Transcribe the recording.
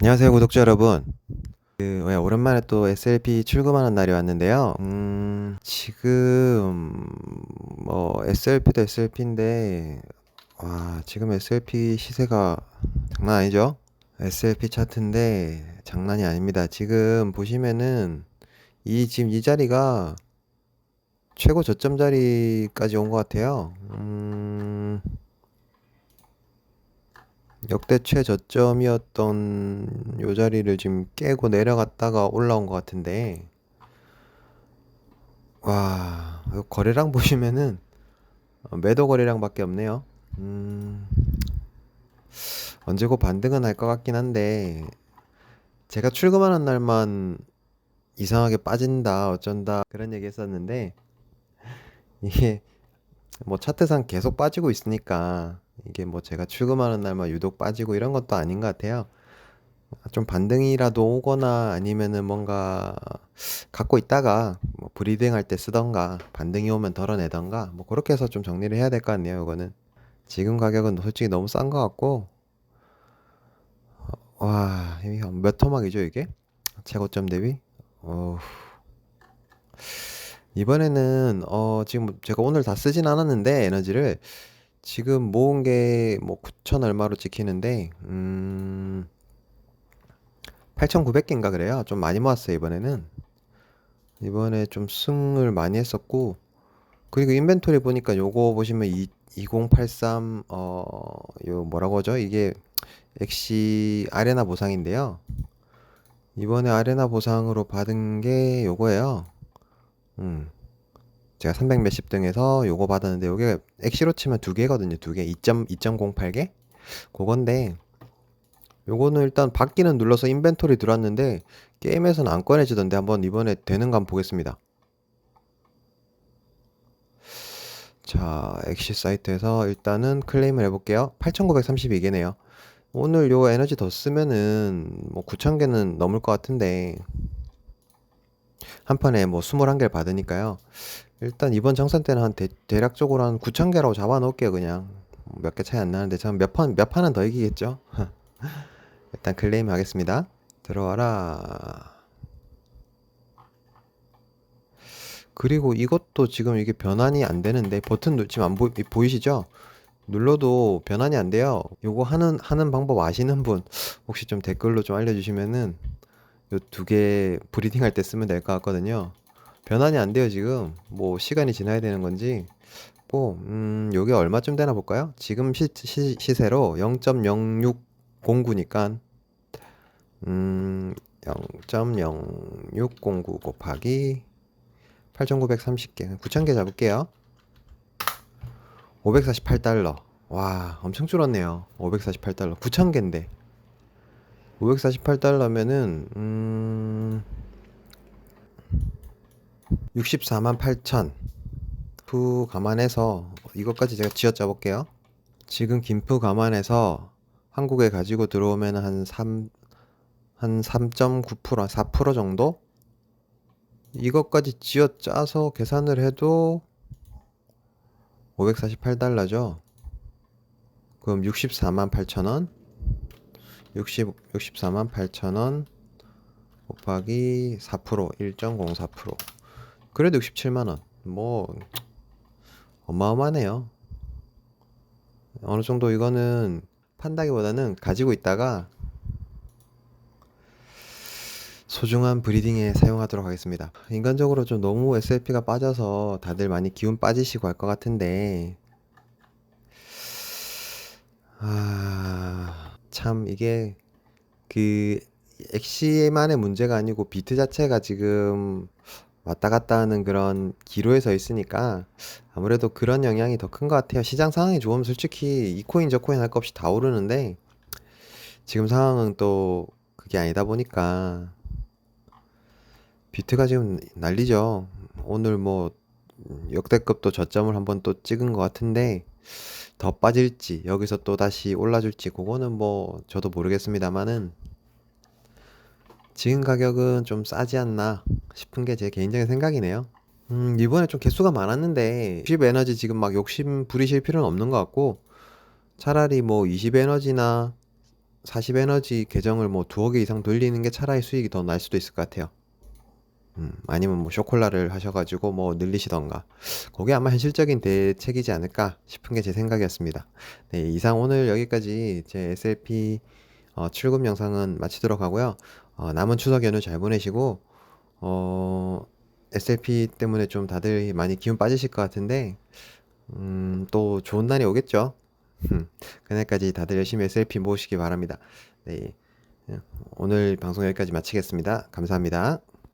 안녕하세요, 구독자 여러분. 그, 왜, 오랜만에 또 SLP 출금하는 날이 왔는데요. 음, 지금, 뭐, SLP도 SLP인데, 와, 지금 SLP 시세가 장난 아니죠? SLP 차트인데, 장난이 아닙니다. 지금 보시면은, 이, 지금 이 자리가 최고 저점 자리까지 온 것 같아요. 음, 역대 최저점이었던 요 자리를 지금 깨고 내려갔다가 올라온 것 같은데, 와, 요 거래량 보시면은 어, 매도 거래량밖에 없네요. 음, 언제고 반등은 할 것 같긴 한데, 제가 출금하는 날만 이상하게 빠진다, 어쩐다, 그런 얘기 했었는데, 이게 뭐 차트상 계속 빠지고 있으니까, 이게 뭐 제가 출금하는 날만 유독 빠지고 이런 것도 아닌 것 같아요. 좀 반등이라도 오거나 아니면은 뭔가 갖고 있다가 뭐 브리딩 할 때 쓰던가 반등이 오면 덜어내던가 뭐 그렇게 해서 좀 정리를 해야 될 것 같네요, 이거는. 지금 가격은 솔직히 너무 싼 것 같고, 와, 이게 몇 토막이죠, 이게? 최고점 대비? 어, 이번에는 어 지금 제가 오늘 다 쓰진 않았는데 에너지를 지금 모은 게 뭐 9천 얼마로 찍히는데 음 8,900개인가 그래요. 좀 많이 모았어요, 이번에는. 이번에 좀 승을 많이 했었고 그리고 인벤토리 보니까 요거 보시면 이, 2083 어 요 뭐라고 하죠? 이게 엑시 아레나 보상인데요. 이번에 아레나 보상으로 받은 게 요거예요. 음. 제가 300 몇십 등에서 요거 받았는데 요게 엑시로 치면 두 개거든요. 두 개. 2.2.08개? 그건데 요거는 일단 받기는 눌러서 인벤토리 들어왔는데 게임에서는 안 꺼내지던데 한번 이번에 되는가 한번 보겠습니다. 자, 엑시 사이트에서 일단은 클레임을 해볼게요. 8,932개네요. 오늘 요 에너지 더 쓰면은 뭐 9,000개는 넘을 것 같은데 한 판에 뭐 21개를 받으니까요. 일단 이번 정산 때는 한 대, 대략적으로 한 9,000개라고 잡아 놓을게요, 그냥. 뭐몇개 차이 안 나는데 저는 몇 판, 몇 판은 더 이기겠죠? 일단 클레임 하겠습니다. 들어와라. 그리고 이것도 지금 이게 변환이 안 되는데 버튼 누- 지금 안 보, 보이시죠? 눌러도 변환이 안 돼요. 요거 하는 하는 방법 아시는 분 혹시 좀 댓글로 좀 알려주시면은 요 두 개 브리딩 할 때 쓰면 될 것 같거든요. 변환이 안 돼요, 지금. 뭐 시간이 지나야 되는 건지. 뭐, 음, 요게 얼마쯤 되나 볼까요? 지금 시, 시, 시세로 0.0609니까 음, 0.0609 곱하기 8,930개, 9,000개 잡을게요. 548달러. 와, 엄청 줄었네요. 548달러. 9,000개인데. 548달러면은, 음, 64만 8천. 프 감안해서, 이것까지 제가 쥐어짜 볼게요. 지금 김프 감안해서 한국에 가지고 들어오면 한 3, 한 3.9%, 4% 정도? 이것까지 쥐어 짜서 계산을 해도 548달러죠. 그럼 64만 8천 원, 60, 64만 8천 원 곱하기 4%, 1.04%. 그래도 67만 원. 뭐 어마어마하네요. 어느 정도 이거는 판다기보다는 가지고 있다가 소중한 브리딩에 사용하도록 하겠습니다. 인간적으로 좀 너무 SLP가 빠져서 다들 많이 기운 빠지시고 할 것 같은데, 아, 참 이게 그 엑시만의 문제가 아니고 비트 자체가 지금 왔다 갔다 하는 그런 기로에 서 있으니까 아무래도 그런 영향이 더 큰 것 같아요. 시장 상황이 좋으면 솔직히 이 코인 저 코인 할 것 없이 다 오르는데 지금 상황은 또 그게 아니다 보니까 비트가 지금 난리죠. 오늘 뭐 역대급도 저점을 한번 또 찍은 것 같은데 더 빠질지 여기서 또 다시 올라줄지 그거는 뭐 저도 모르겠습니다만은 지금 가격은 좀 싸지 않나 싶은 게 제 개인적인 생각이네요. 음, 이번에 좀 개수가 많았는데 20 에너지 지금 막 욕심 부리실 필요는 없는 것 같고 차라리 뭐 20 에너지나 40 에너지 계정을 뭐 두어 개 이상 돌리는 게 차라리 수익이 더 날 수도 있을 것 같아요. 음, 아니면 뭐 쇼콜라를 하셔가지고 뭐 늘리시던가. 그게 아마 현실적인 대책이지 않을까 싶은 게 제 생각이었습니다. 네, 이상 오늘 여기까지 제 SLP 어, 출금 영상은 마치도록 하고요. 어, 남은 추석 연휴 잘 보내시고, 어, SLP 때문에 좀 다들 많이 기운 빠지실 것 같은데, 음, 또 좋은 날이 오겠죠. 그날까지 다들 열심히 SLP 모으시기 바랍니다. 네, 오늘 방송 여기까지 마치겠습니다. 감사합니다.